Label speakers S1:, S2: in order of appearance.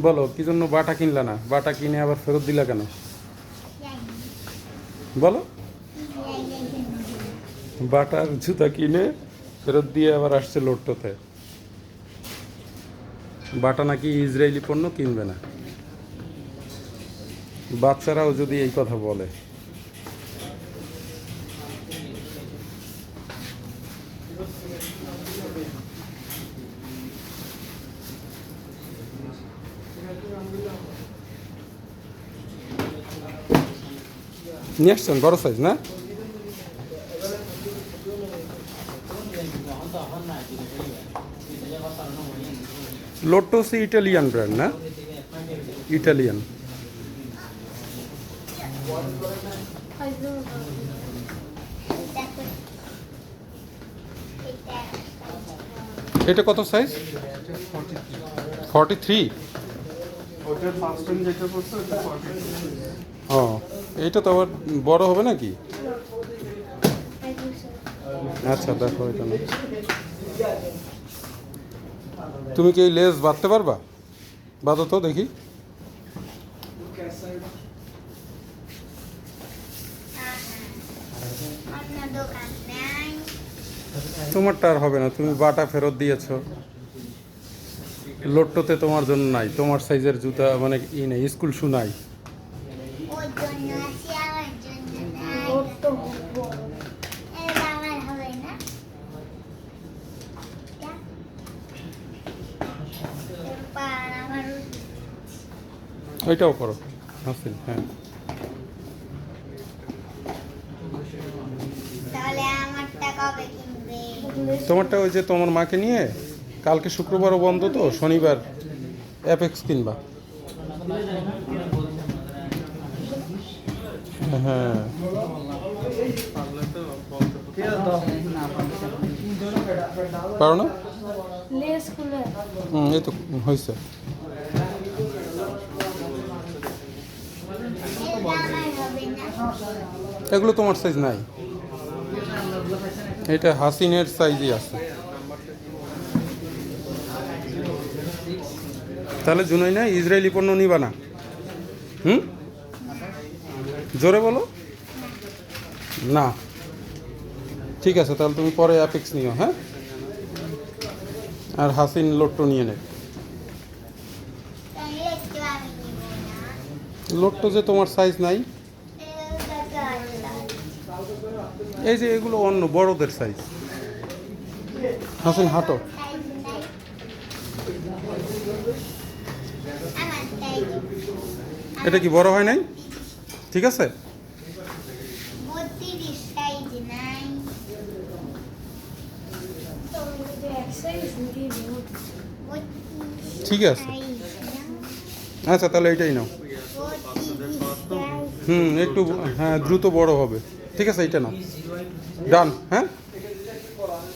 S1: বলো, কি জন্য বাটা কিনলা না? বাটা কিনে আবার ফেরত দিলা কেন? বলো। বাটার জুতা কিনে ফেরত দিয়ে আবার আসছে লোট্টোতে। বাটা নাকি ইসরায়েলি পণ্য কিনবে না। বাচ্চারাও যদি এই কথা বলে। নিয়ে আসছেন বড় সাইজ না লোটোস ইটালিয়ান ব্র্যান্ড না ইটালিয়ান এটা কত সাইজ ফর্টি থ্রি
S2: ওটার ফার্স্ট টাইম যেটা করছে ওটা ফর্টি
S1: ও এইটা তো আবার বড় হবে নাকি? আচ্ছা দেখো এটা না। তুমি কি এই লেস বাঁধতে পারবা? বাঁধো তো দেখি।
S3: দোকান নাই।
S1: তোমারটা আর হবে না তুমি বাটা ফেরত দিয়েছ। লোট্টোতে তোমার জন্য নাই তোমার সাইজের জুতা মানে ই নেই স্কুল শু নাই। ওইটাও করো হাসিল হ্যাঁ। তোমারটা ওই যে তোমার মাকে নিয়ে? কালকে শুক্রবারও বন্ধ তো, শনিবার অ্যাপেক্স কিনবা। হ্যাঁ। পারো না? এই তো হয়েছে এগুলো তোমার সাইজ নাই। এটা হাসিনের সাইজই আছে। তাহলে জুনাই না, ইসরায়েলি পণ্য নিবা না। হুম? জোরে বলো। না। ঠিক আছে, তাহলে তুমি পরে অ্যাপেক্স নিও হ্যাঁ? আর হাসিন লোট্টো নিয়ে নে। লোট্টো যে তোমার সাইজ নাই। এই যে এগুলো অন্য, বড়দের সাইজ হাসিন, হাঁটো
S3: সাইজ নাই আমার সাইজ
S1: এটা কি বড় হয় নাই? ঠিক আছে? ঠিক আছে। আচ্ছা তাহলে এইটাই নাও। হুম, একটু হ্যাঁ দ্রুত বড় হবে। ঠিক আছে এটা নাও। ডান হ্যাঁ?